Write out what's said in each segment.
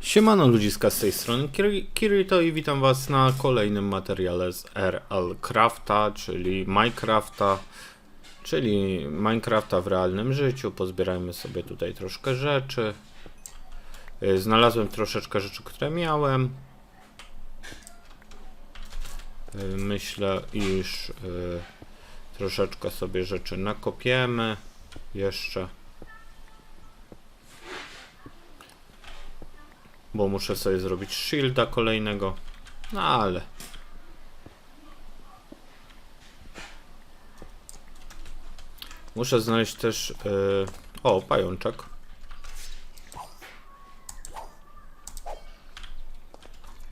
Siemano ludziska z tej strony Kiri- Kirito i witam was na kolejnym materiale z RL Crafta, czyli Minecrafta, czyli Minecrafta w realnym życiu. Pozbierajmy sobie tutaj troszkę rzeczy. Y, Znalazłem troszeczkę rzeczy, które miałem. Y, Myślę, iż y, troszeczkę sobie rzeczy nakopiemy jeszcze. Bo muszę sobie zrobić shielda kolejnego. No ale. Muszę znaleźć też. Yy... O, pajączek.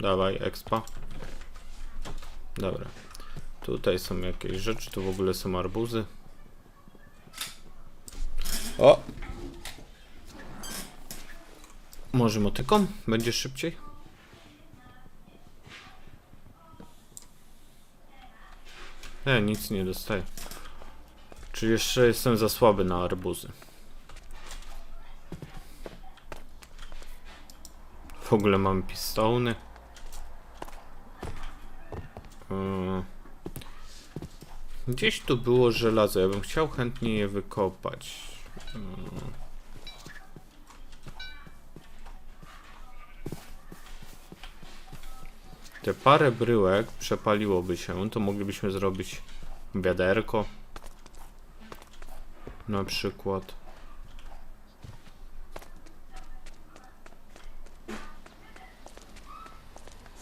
Dawaj, expa. Dobra. Tutaj są jakieś rzeczy, tu w ogóle są arbuzy. O! Może motyką? Będzie szybciej? Nie, nic nie dostaję. Czy jeszcze jestem za słaby na arbuzy? W ogóle mam pistony. Yy. Gdzieś tu było żelazo. Ja bym chciał chętnie je wykopać. Yy. Te parę bryłek przepaliłoby się, to moglibyśmy zrobić wiaderko. Na przykład.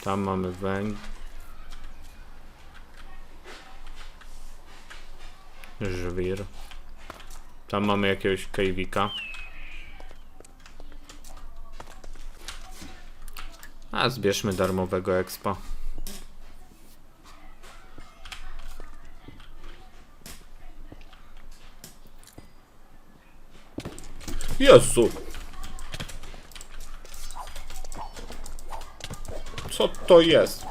Tam mamy węgiel. Żwir. Tam mamy jakiegoś kejwika. Zbierzmy darmowego expa. Jezu! Co to jest?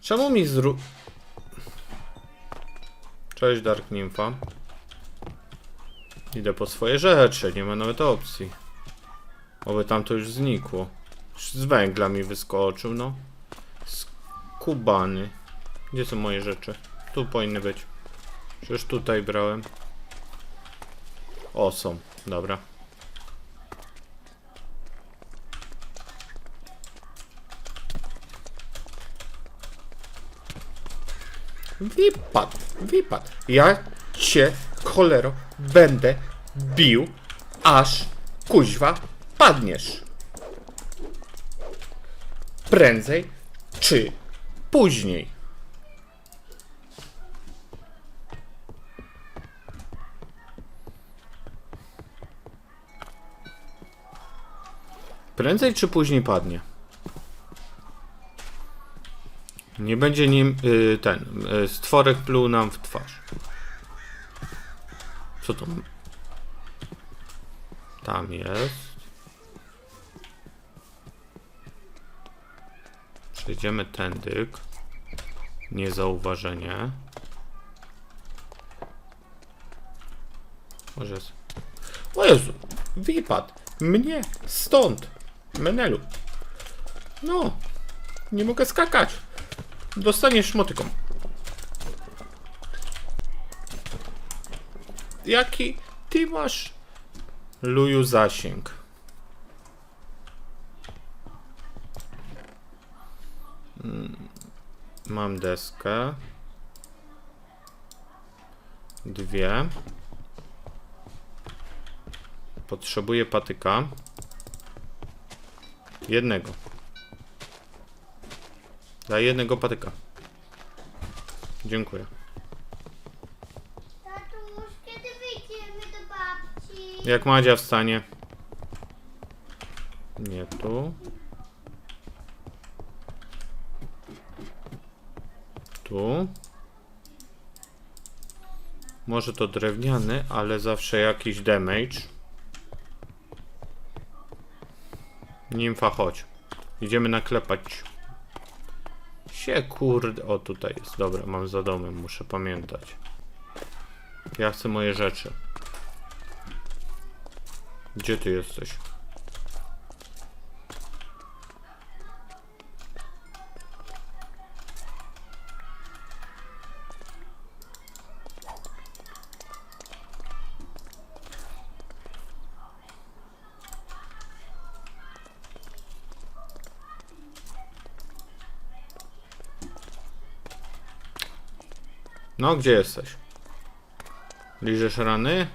Czemu mi zru... Cześć Dark Nympha. Idę po swoje rzeczy, nie ma nawet opcji. Oby tam to już znikło. Już Z węgla mi wyskoczył, no. Skubany. Gdzie są moje rzeczy? Tu powinny być. Przecież tutaj brałem. O, są. Dobra. Wypad, wypad. Ja cię, cholero, będę bił, aż kuźwa padniesz. Prędzej czy później. Prędzej czy później padnie. Nie będzie nim y, ten y, stworek pluł nam w twarz. Co to? Tam jest. Przejdziemy tędyk. Niezauważenie. Może jest. O Jezu! Wypadł! Mnie! Stąd! Menelu! No! Nie mogę skakać! Dostaniesz motyką. Jaki ty masz luju zasięg? Mm, Mam deskę. Dwie. Potrzebuję patyka. Jednego. Daj jednego patyka. Dziękuję. Tatuś, kiedy wyjdziemy do babci? Jak Madzia wstanie? Nie tu. Tu. Może to drewniany, ale zawsze jakiś damage. Nimfa, chodź. Idziemy naklepać. Sie kurde. O, tutaj jest. Dobra, mam za domem, muszę pamiętać. Ja chcę moje rzeczy. Gdzie ty jesteś? No, gdzie jesteś? Liżesz rany?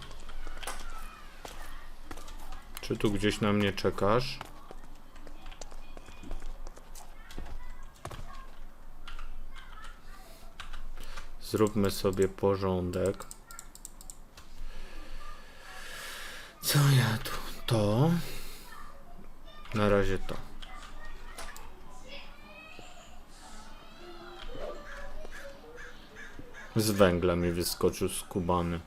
Czy tu gdzieś na mnie czekasz? Zróbmy sobie porządek. Co ja tu? To. Na razie to. Z węgla mi wyskoczył skubany.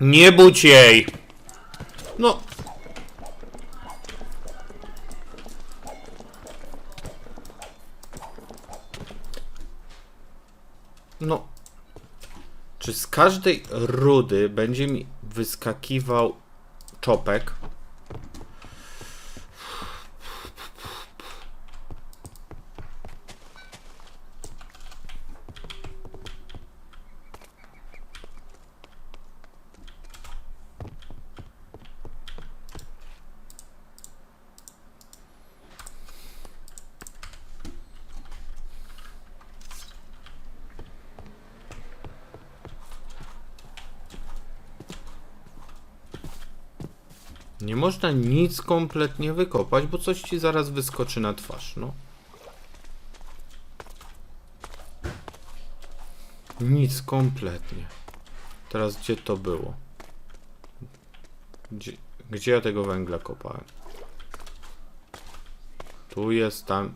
Nie budź jej! No. No. Czy z każdej rudy będzie mi wyskakiwał czopek? Nie można nic kompletnie wykopać, bo coś ci zaraz wyskoczy na twarz, no. Nic kompletnie. Teraz gdzie to było? Gdzie, gdzie ja tego węgla kopałem? Tu jest, tam.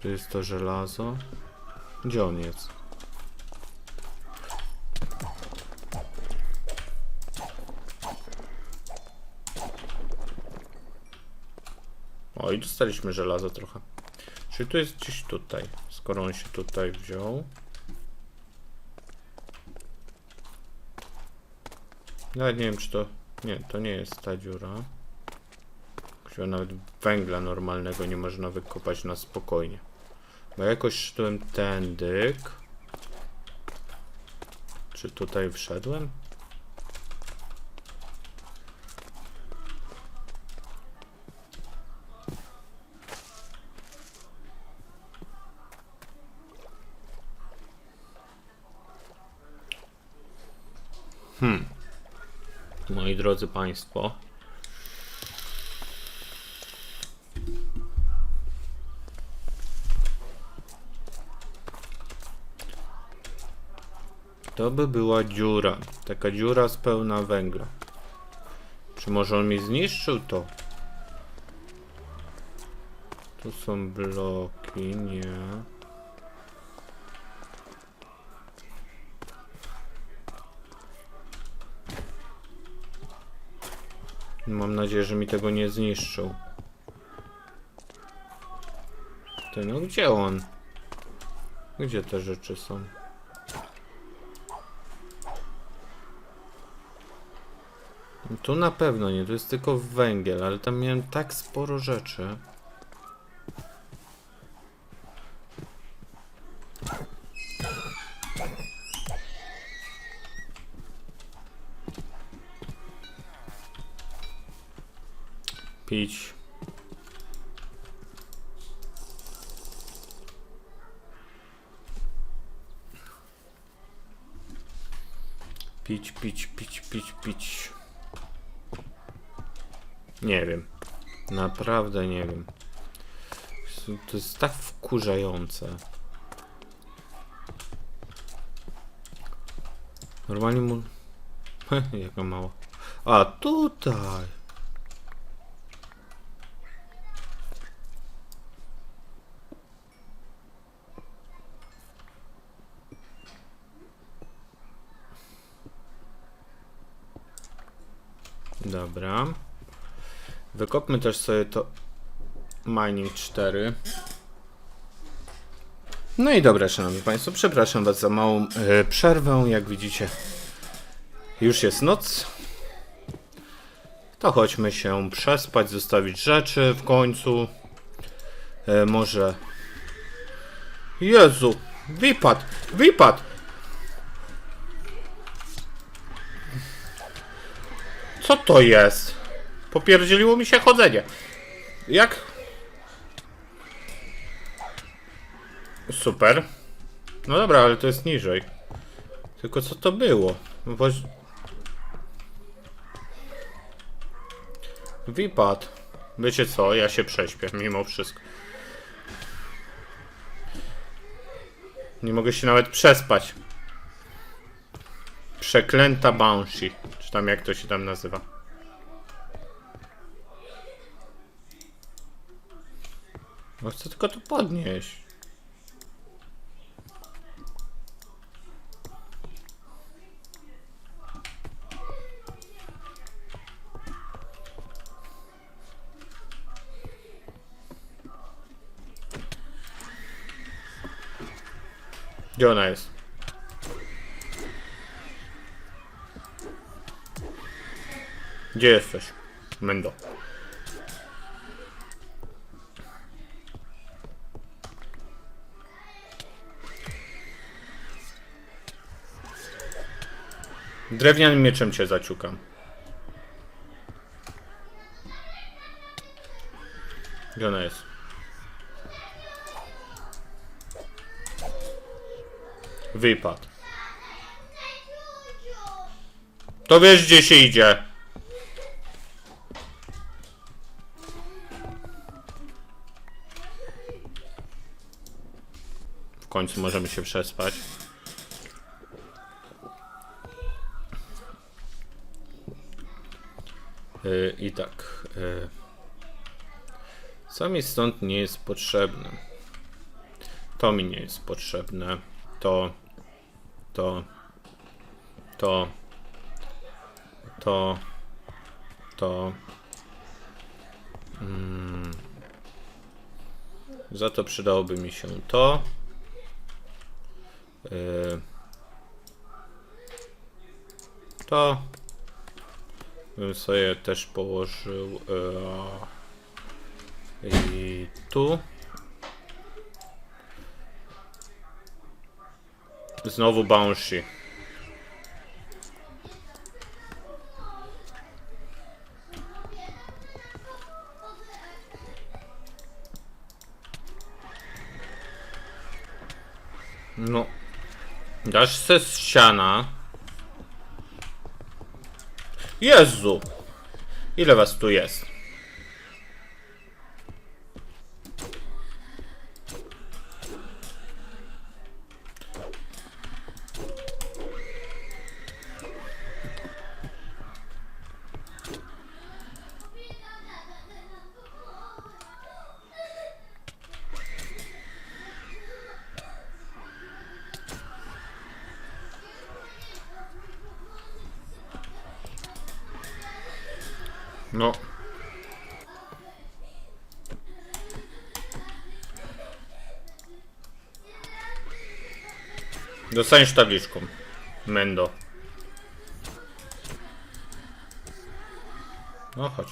Tu jest to żelazo. Gdzie on jest? Dostaliśmy żelazo trochę. Czyli tu jest gdzieś tutaj. Skoro on się tutaj wziął. Nawet nie wiem, czy to... Nie, to nie jest ta dziura. Gdzie nawet węgla normalnego nie można wykopać na spokojnie. Bo jakoś szedłem tędyk. Czy tutaj wszedłem? Drodzy Państwo. To by była dziura. Taka dziura z pełna węgla. Czy może on mi zniszczył to? Tu są bloki, nie. Mam nadzieję, że mi tego nie zniszczył. Ty, no gdzie on? Gdzie te rzeczy są? Tu na pewno nie, to jest tylko węgiel, ale tam miałem tak sporo rzeczy. Pić. Pić, pić, pić, pić, pić. Nie wiem. Naprawdę nie wiem. To jest tak wkurzające. Normalnie mu... Jaka mała. A, tutaj. Dobra. Wykopmy też sobie to Mining 4. No i dobra, szanowni państwo, przepraszam was za małą e, przerwę. Jak widzicie, już jest noc. To chodźmy się przespać, zostawić rzeczy w końcu. E, może. Jezu! Wypad! Wypad! Co to jest? Popierdzieliło mi się chodzenie. Jak? Super. No dobra, ale to jest niżej. Tylko co to było? Woź... Wypad. Wiecie co, ja się prześpię, mimo wszystko. Nie mogę się nawet przespać. Przeklęta Banshee. Tam jak to się tam nazywa? No chcę tylko to podnieść. Gdzie ona jest? Gdzie jesteś? Mendo. Drewnianym mieczem cię zaciukam. Gdzie ona jest? Wypad. To wiesz gdzie się idzie. Końcu możemy się przespać. Yy, I tak. Yy. Co mi stąd nie jest potrzebne? To mi nie jest potrzebne. To. To. To. To. To. Mm. Za to przydałoby mi się to. Yy. To. Bym sobie też położył. Yy. I tu. Znowu Banshee. No. Dasz se z ściana. Jezu! Ile was tu jest? No. Dostaniesz tabliczką. Mendo. No chodź.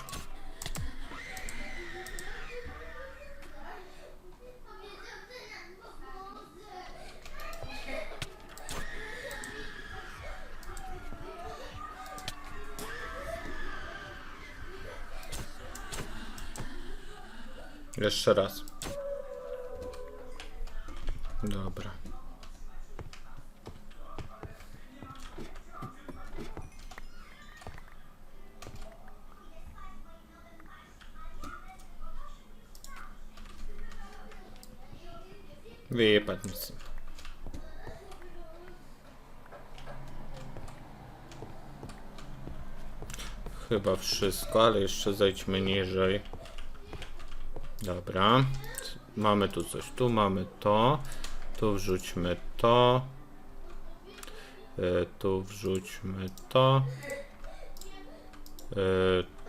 Jeszcze raz. Dobra. Wyjebać nic. Chyba wszystko, ale jeszcze zejdźmy niżej. Dobra. Mamy tu coś. Tu mamy to. Tu wrzućmy to. Y, tu wrzućmy to. Y,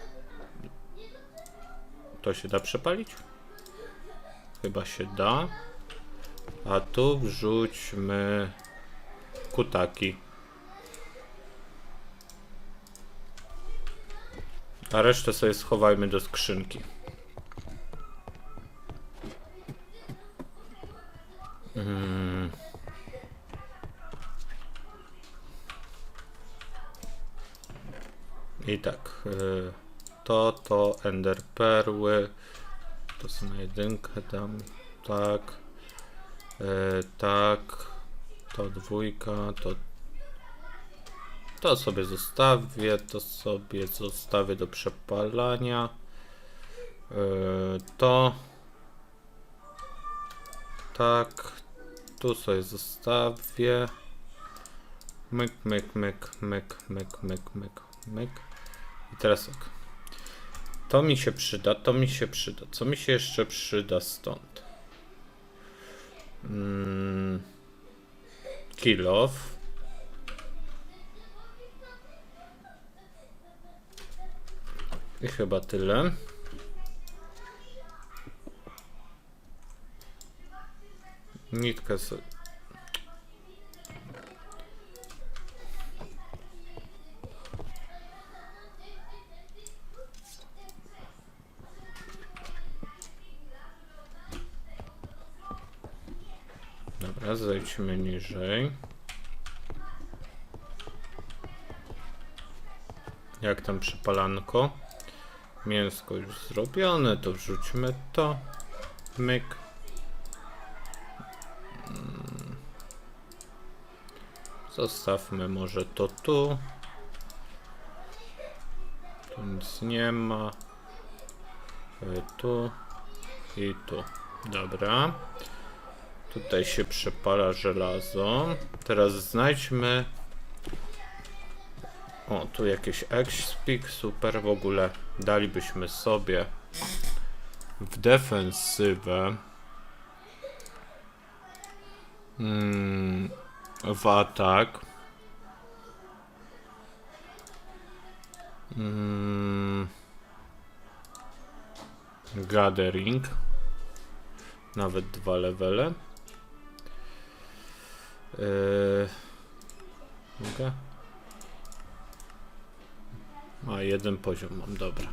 To się da przepalić? Chyba się da. A tu wrzućmy kutaki. A resztę sobie schowajmy do skrzynki. Ender Perły. To są na jedynkę dam. Tak. E, tak. To dwójka. To to sobie zostawię, to sobie zostawię do przepalania. E, to tak, tu sobie zostawię. Myk, myk, myk, myk, myk, myk, myk, myk. I teraz tak. To mi się przyda, to mi się przyda. Co mi się jeszcze przyda stąd? Mm, kill. I chyba tyle. Nitkę sobie. Dobra, zejdźmy niżej. Jak tam przypalanko? Mięsko już zrobione, to wrzućmy to. Myk. Mm. Zostawmy może to tu. Tu nic nie ma. E, Tu i tu. Dobra. Tutaj się przepala żelazo. Teraz znajdźmy. O, tu jakieś X-Speak, super. W ogóle dalibyśmy sobie w defensywę. Mm, w atak. Mm, gathering. Nawet dwa levele. Yy, mogę? A, jeden poziom mam, dobra.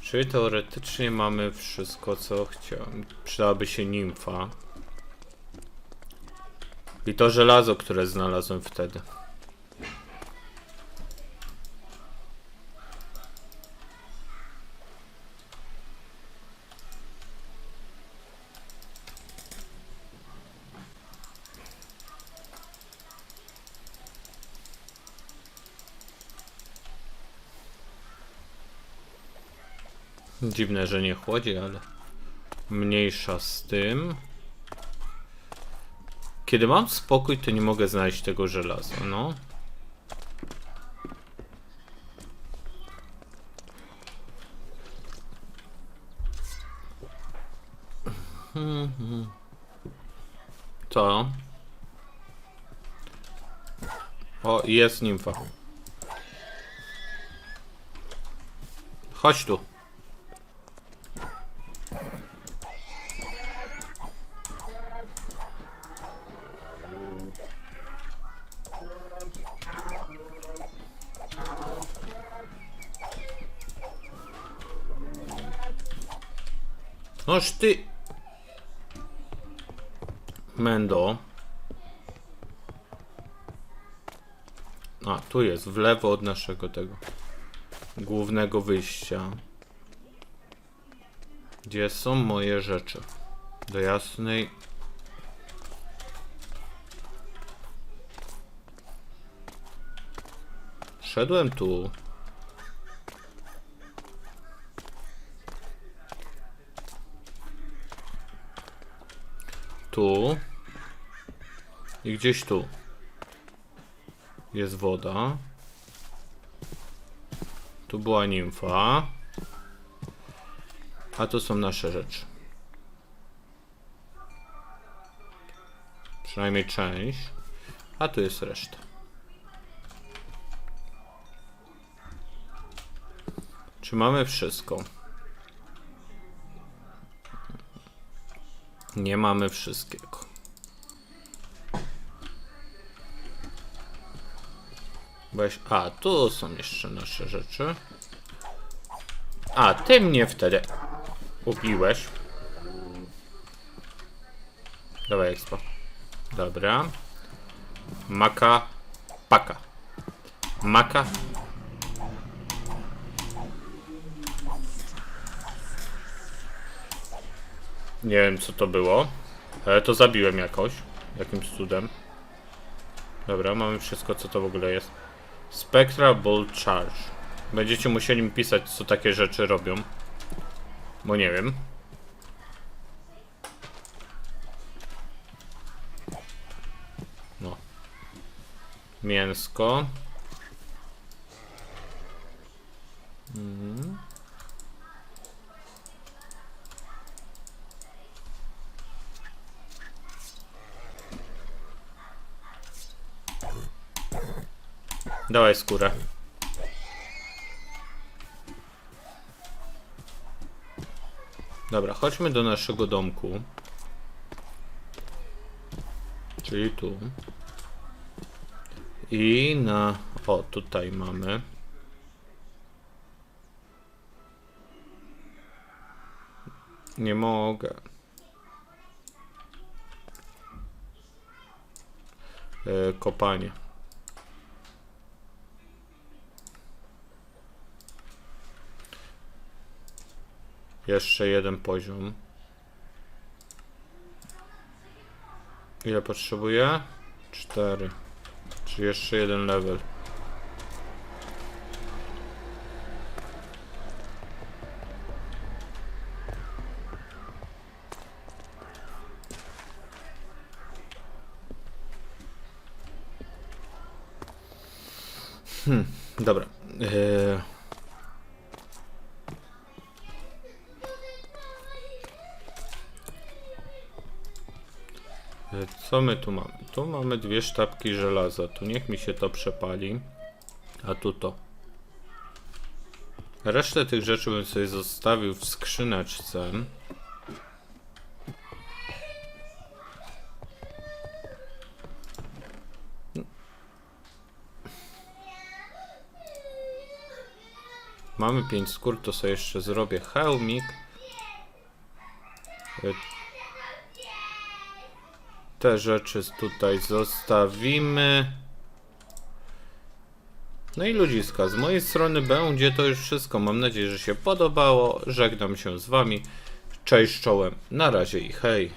Czyli teoretycznie mamy wszystko, co chciałem. Przydałaby się nimfa. I to żelazo, które znalazłem wtedy. Dziwne, że nie chłodzi, ale mniejsza z tym. Kiedy mam spokój, to nie mogę znaleźć tego żelaza, no. Co? O, jest nimfa. Chodź tu. Noż ty. Mendo. A, tu jest, w lewo od naszego tego głównego wyjścia. Gdzie są moje rzeczy? Do jasnej. Szedłem tu. Tu. I gdzieś tu. Jest woda. Tu była nimfa. A to są nasze rzeczy. Przynajmniej część. A tu jest reszta. Czy mamy wszystko? Nie mamy wszystkiego. Weź. A, tu są jeszcze nasze rzeczy. A, ty mnie wtedy ubiłeś. Dawaj expo. Dobra. Maka. Paka. Maka. Nie wiem co to było. Ale to zabiłem jakoś. Jakimś cudem. Dobra, mamy wszystko co to w ogóle jest. Spectra Bolt Charge. Będziecie musieli mi pisać co takie rzeczy robią. Bo nie wiem. No. Mięsko. Mhm. Dawaj skórę. Dobra, chodźmy do naszego domku. Czyli tu. I na... O, tutaj mamy. Nie mogę. E, kopanie. Jeszcze jeden poziom. Ile potrzebuję? Cztery. Czy jeszcze jeden level? Hmm, dobra. Eee... Co my tu mamy? Tu mamy dwie sztabki żelaza. Tu niech mi się to przepali. A tu to. Resztę tych rzeczy bym sobie zostawił w skrzyneczce. Mamy 5 skór, to sobie jeszcze zrobię hełmik. Te rzeczy tutaj zostawimy. No i ludziska, z mojej strony będzie to już wszystko. Mam nadzieję, że się podobało. Żegnam się z wami. Cześć czołem. Na razie i hej.